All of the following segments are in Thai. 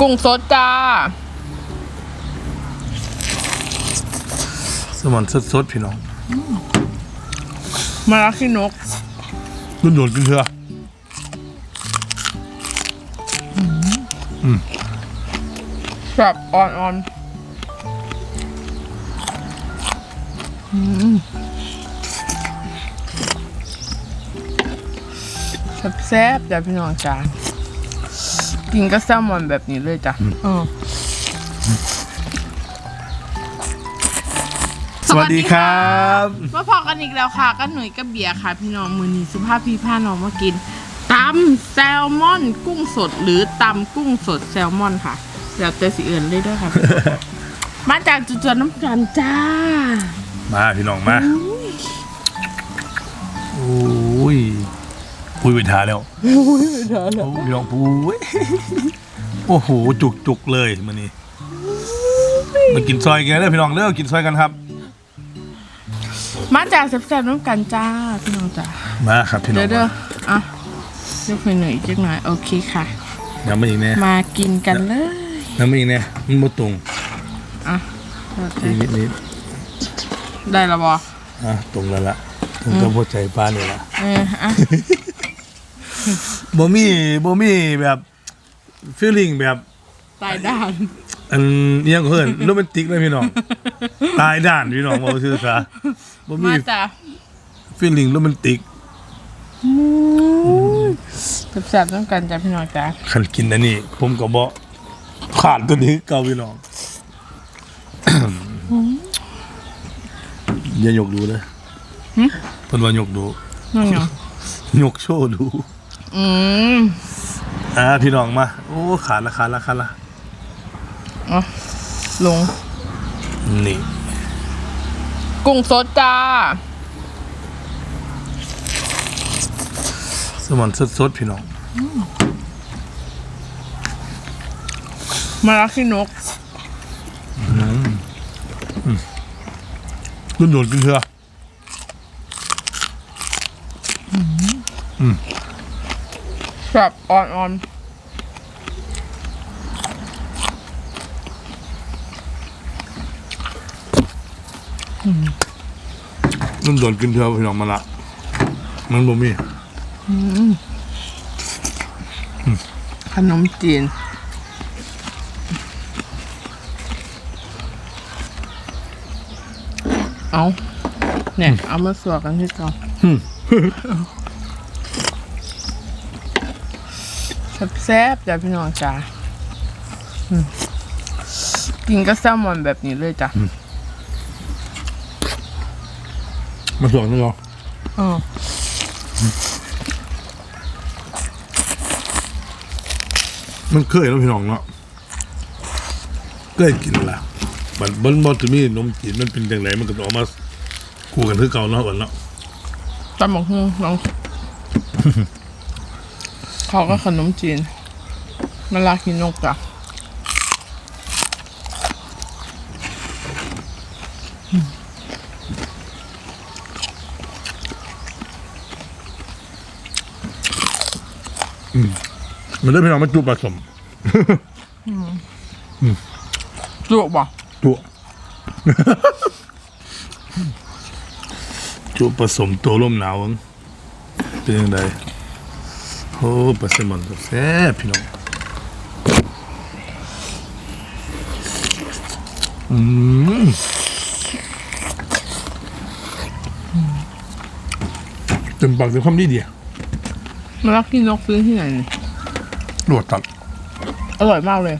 กุ้งสดจ้าสมอนสดๆพี่น้องมาลักขี้นกรุ่นโดนกินเถอะแบบอ่อนๆอืมแซ่บๆจ้ะพี่น้องจ้า กินก็แซลมอนแบบนี้เลยจ้ะเออสวัสดีครับ มาพอกันอีกแล้วค่ะก็หนุ่ยกับเบียร์ค่ะ พี่น้องมือนี้สุภาพพี่ผ้าน้องมากินตำแซลมอน กุ้งสดหรือตำกุ้งสดแซลมอนค่ะแล้วแต่สิเอื่นเลยด้วยค่ะพี่น้องมาจากจุดจวนน้ำกันจ้า มาพี่น้องมาโอ้ย ปุยไปทาแล้วโอ้ยพี่น้องปุยโอ้โหจุกจุกๆเลยมันนี่มากินซอยกันเลยพี่น้องเลิกกินซอยกันครับ มาจากแซ่บๆน้ำกันจ้าพี่น้องจ้ามาครับพี่น้อเด้งอเด้ออะเดี๋ยวคุยหน่อยจักหน่อยโอเคค่ะน้ำมาอีกแน่มากินกันเลยน้ำมาอีกแน่มันบ่ตรงอะอีกนิดนิดได้และบออะตรงแล้วละตรงกับหัวใจป้านี่ละเอออะ บ่มีบ่มีแบบฟีลลิ่งแบบตายด้าน อันอิหยังก็เพิ่นโรแมนติกเลยพี่น้อง ตายด้านพี่น้องบ่ซื่อซะบ่มีมาจ้าฟีลลิ่งโรแมนติกแซ่บๆน้ำกันจ้าพี่น้องจ้าคันกินอันนี้ ผมก็บ่ขาดตัวนี้เก่าพี่น้อง อย่ายกดูเลยเพิ่นว่ายกดูนั่นยังยกโชว์ดู อืมอ่าพี่น้องมา โอ้ขาดละขาดละขาดละอะลง นี่ กุ้งสดจ้า สมอนสดๆพี่น้อง มาลักขี้นก รุ่นโดนกินเถอะ แบบอ่อนๆรุ่นโดนกินเถอะพี่น้องมาละ มันบ่มีขนมจีนเอาเนี่ยเอามาสวกกันที่ก่อน แซ่บๆจ้ะพี่น้องจ้าอืมกินก็แซลมอนแบบนี้เลยจ้ะมาสวงนึงเหรออ๋อมันเคยแล้วพี่น้องเนาะเคยกินละบัดบนบอจะมีนมจีนมันเป็นจังไรมันก็ต้องเออกมาคู่กันคือเก่าเนาะก่อนเนาะตำบักหุ่งลอง เขาก็ขนมจีนมาลากินนกจ้ะมันได้พี่น้องมาจุผสมจุบ่จุจุผสมตัวลมหนาวมั้งเป็นยังไง โอ้ปลาแซลมอนแซ่บพี่น้องอืมเต็มปากเต็มคำดีเดียวมาลากินนกซื้อที่ไหนนี่รวดตัดอร่อยมากเลย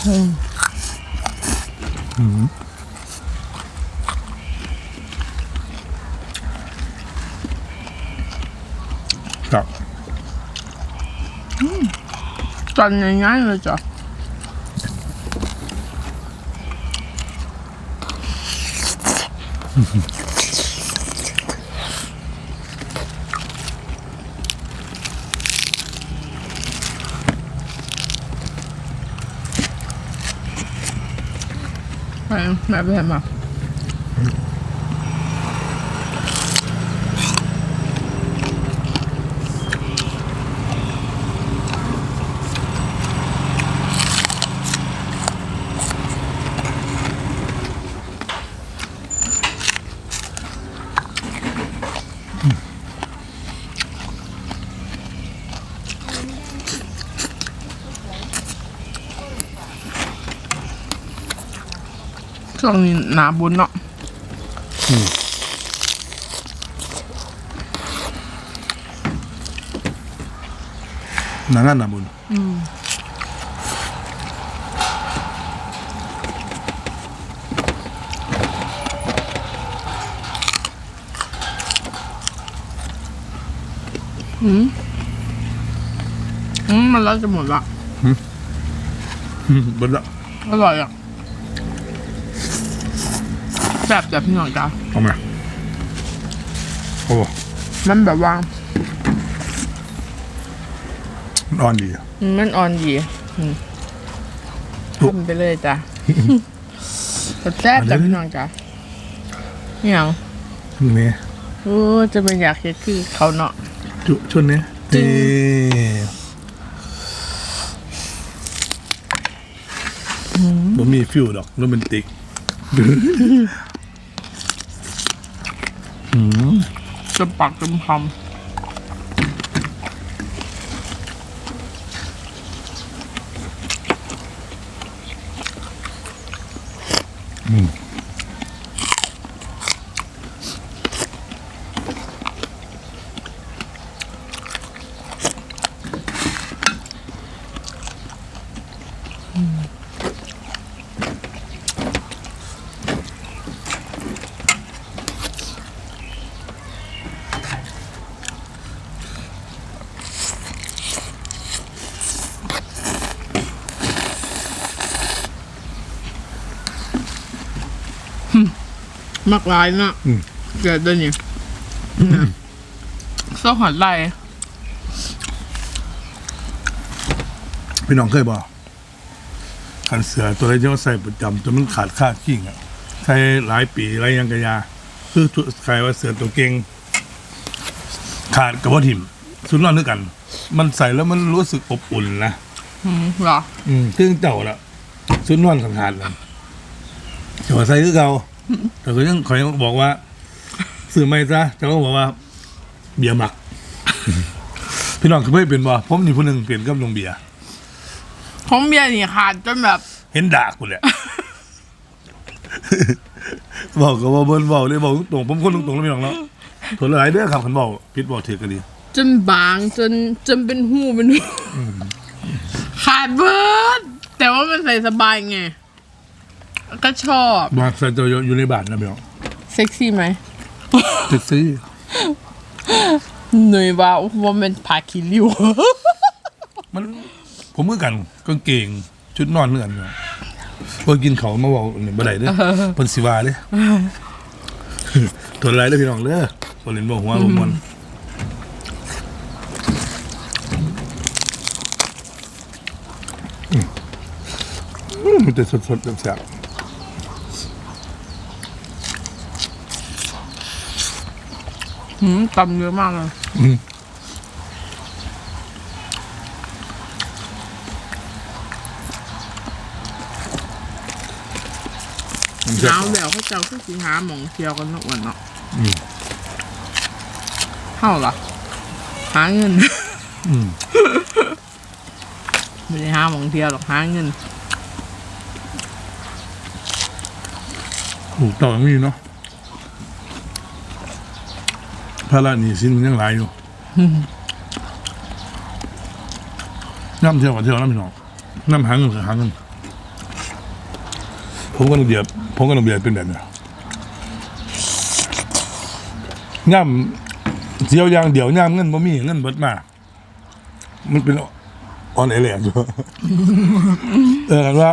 ครับตอนง่ายๆ แบบแบบมา ช่วงนี้หนาบุญเนาะหนานั่นหนาบุญอืมมันแล้วจะหมดละอืมเบนละอร่อยอะ แบบแบบพี่น้องจ้าเอามาโอ้มันแบบว่ามันอ่อนดีอะอืมมันอ่อนดีอืมตุ๊ทำไปเลยจ้ะแต่แซ่บอันนี้จ้ะพี่น้องจ้าเนี่ยงนี่โอ้จะเป็นอยากเฮ็ดคือเขาเนาะ จุชนเนี้ยจริงนี่บ่มีฟิวดอกโรแมนติกอืม จะปากจนคำ มักหลายเนาะอืม เกิดตัวนี้เสื้อหอดไหลพี่น้องเคยบอกขันเสือตัวไรที่เขาใส่ประจำจนมันขาดค่าขิงอะใส่หลายปีไรยังกะยา คือใครว่าเสือตัวเก่งขาดกับว่าถิ่มสุดนอนด้วยกัน มันใส่แล้วมันรู้สึกอบอุ่นนะอืมเหรอ อืมซึ่งเจ้าละสุดนอนสังหารเลยแต่ว่าใส่คือเก่า แต่ก็ยังคอยบอกว่าสื่อไม่ซะเจ้าก็บอกว่า เบียร์หมัก พี่น้องคือไม่เป็นบ่ผมนี่ผู้หนึ่งเปลี่ยนกับลงเบียร์ผมเบียร์นี่ขาดจนแบบเห็นด่ากูแหละ บอกก็ว่าเบิ้ลบอกเลยบอกตรงๆผมคนตรงๆแล้วพี่น้องเนาะผลหลายเด้อครับคันบอกพิษบอกถือกันดี จนบางจนจนเป็นหูเป็นหูขาดเบิดแต่ว่ามันใส่สบายไง ก็ชอบบางใส่ตัวอยู่ในบ้านนะพี่น้องเซ็กซี่ไหม เซ็กซี่หน่วยว่าว่าเป็นผาคิริว มันผมเหมือนกันกางเกงชุดนอนเหมือนกันเนาะคนกินเขาวมาบอกเนี่ยบ่ได้เด้อเพิ่นสิว่าเด้ทนไรเด้อพี่น้องเด้อบ่เล่นบ่หัวบ่ม่วนอืมอืมมันจะสดๆแซ่บ หืมตำเยอะมากเลยๆอืมมันหแซ่นาบวแล้วเขาเจ้าคือสิหาหมองเที่ยวกันเนาะอ้วันเนาะอืมเท่าเหรอหาเงิน อืมไม่ได้หาหมองเที่ยวหรอกหาเงิน ถูกต้องอย่างนี้เนาะ ภาระหนี้สินมันยังหลายอยู่น้ำเที่ยวกับเที่ยวน้ำพี่น้องน้ำหาเงินกับหางเงินผมก็ระเบียบผมก็ระเบียบเป็นแบบนี้ย่ำเที่ยวอย่างเดียวย่ำเงินบ่มีเงินเบิดมา มันเป็นออนไอแลนด์อยู่เออกันว่า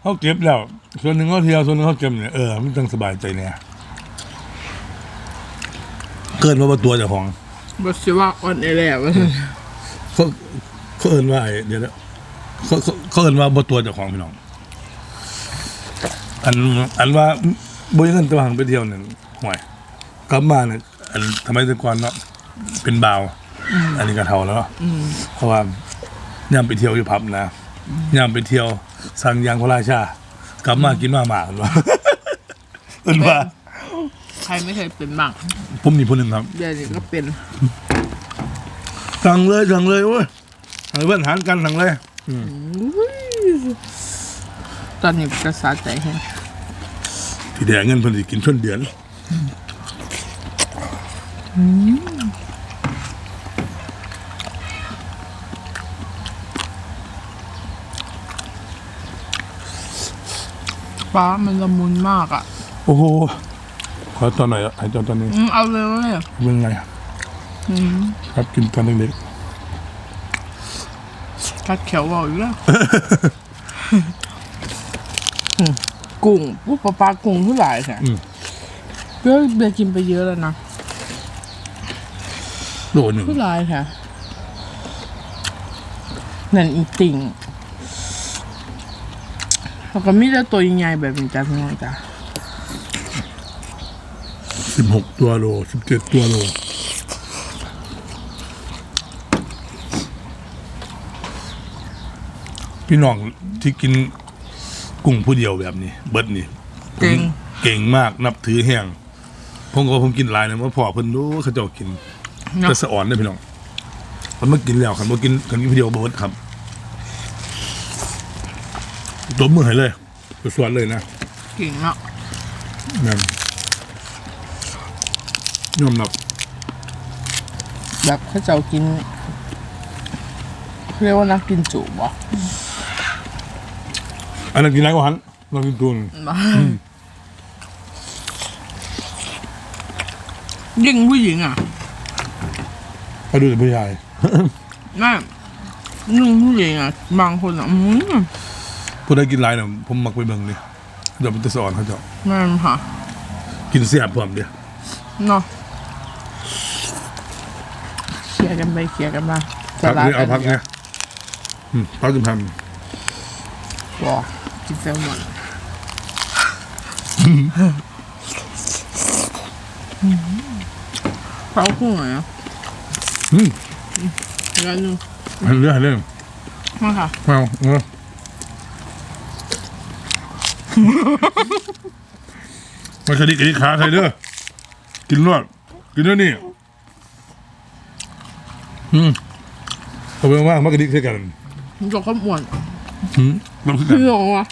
เขาเก็บแล้วส่วนหนึ่งเขาเที่ยวส่วนหนึ่งเขาเก็บเนี่ยเออมันจังสบายใจเนี่ย เกินมาว่าตัวเจ้าของบอสิว่าออนแอร์แล้วเขาเขาเอินว่าไอ้เดี๋ยวนะเขาเขาเขาเอินว่าบ่ตัวเจ้าของพี่น้อง อันอันว่าบ่ยังเงินตัวหังไปเที่ยวนั่นห่วยกลับมาเนี่ยอันทำไมแต่ก่อนเนาะเป็นบ่าว อันนี้ก็เท่าแล้วเนาะอืมเพราะว่าย่ำไปเที่ยวอยู่พับนะย่ำไปเที่ยวสั่งยางพระราชากลับมากินมาหมากันวะเป็นว่า ใครไม่เคยเป็นบ้างผมนี่ผู้หนึ่งครับเดี๋ยวนี้ก็เป็นสั่งเลยสั่งเลยโอ้ยสั่งเพื่อนหารกันสั่งเลยตอนนี้กระสาใจแห้งที่แดงเงินเพิ่นสิกินช่วเดือนฟ้ามันละมุนมากอะ โอ้โหข อตอนหน่อยอะให้ตอนตอนนี้อืมเอาเลยเลย เป็นไงอะอืมครับกินตอนเล็กกัดเขียวบอกอีกแล้วอืมกุ้งปุ๊บปลาปลากุ้งเท่าไหร่ค่ะๆอืมเบียร์เบียร์กินไปเยอะแล้วนะโลหนึ่งเท่าไหร่ค่ะ นั่นอีติ่งแล้วก็มีแต่ตัวใหญ่ๆแบบนี้จ้ะพี่น้องจ้ะ สิบหกตัวโลสิบเจ็ดตัวโลพี่น้องที่กินกุ้งผู้เดียวแบบนี้ เบิดนี่เก่ง เก่งมากนับถือแห้งผมก็ว่าผมกินหลายนะว่าพอเพิ่นรู้เขาเจ้ากินเนาะจะสะอ่อนได้อพี่น้องมันมากินแล้วครับมากินกันผู้เดียวบ่เบิดครับตัวมือให้เลยสวนๆเลยนะ เก่งเนาะ นั่น ยอมรับแบบเขาเจ้ากินเขาเรียกว่านักกินจุบ่อันนั้นกินไรกว่าหันเรากินตุนบ้ายิ่งผู้หญิงอะเขาดูแต่ผู้ชายแม่ยิ่งผู้หญิงอะ บางคนอะอืมผู้ใดกินไรเนี่ยผมมักไปเบิ่งนี่เดี๋ยวมันจะสอนเขาเจ้าแม่นค่ะ กินเสียบพร้อมเดียวเนาะเค ลียร์กันไปเคลียร์กันมาพักนี่เอาพักเนี่เนี่ยอืมพักกินพันว้ากินแซลมอนเขาคู่ไหนอะอืมอีกอันหนึงอันเรื่องอันเรื่องมาค่ะเอาเออมาคดีกระดิกขาใครเด้อกินรอดกินเด้อนี่ อืมเอาเป็นว่ามากระดิกใส่กันมันจะข้าวหมวนอืมลองขึ้นกันพี่หลงวะ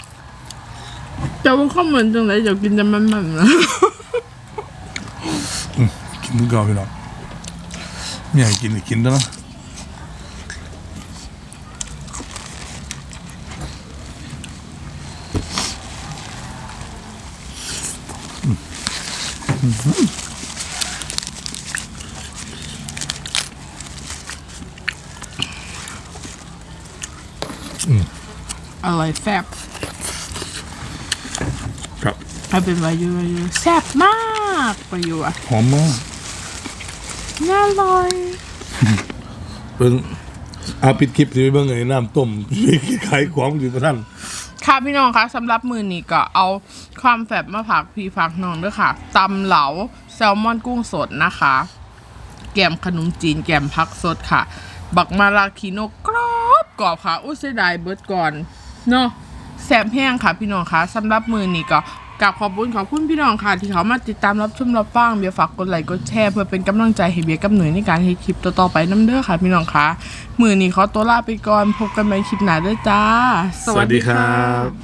จะว่าข้าวเหมือนจังไรเดี๋ยวกินจะมันๆนะกินมือเก่าพี่น้องไม่อยากให้กินก็กินแล้วเนาะอืมอืม อร่อยแซ่บครับให้เป็นวายุวายุแซ่บมากวายุอะหอมมากน่าอร่อยเพิ่งอาปิดคลิปที่เบิ่งไอ้น้ำต้มขายของอยู่กับท่านค่ะพี่น้องคะสำหรับมือนี้ก็เอาความแฟบมาผักพี่ผักน้องด้วยค่ะตำเหลาแซลมอนกุ้งสดนะคะ แกมขนมจีนแกมพักสดค่ะ บักมาลาคิโนกรอบ กรอบค่ะอุ้ยเสียดายเบิร์ดก่อนเนาะแสบแห้งค่ะพี่น้องค่ะสำหรับมือนี่ก็กับขอบคุณขอบคุณพี่น้องค่ะ ที่เขามาติดตามรับชมรับฟังเบียร์ฝากกดไลค์กดแชร์เพื่อเป็นกำลังใจให้เบียร์กับหน่วยในการให้คลิปต่อๆไปน้ำเด้อค่ะ พี่น้องค่ะมือนี้ขอตัวลาไปก่อนพบกันใหม่คลิปหน้าเด้อจ้า สวัสดีครับ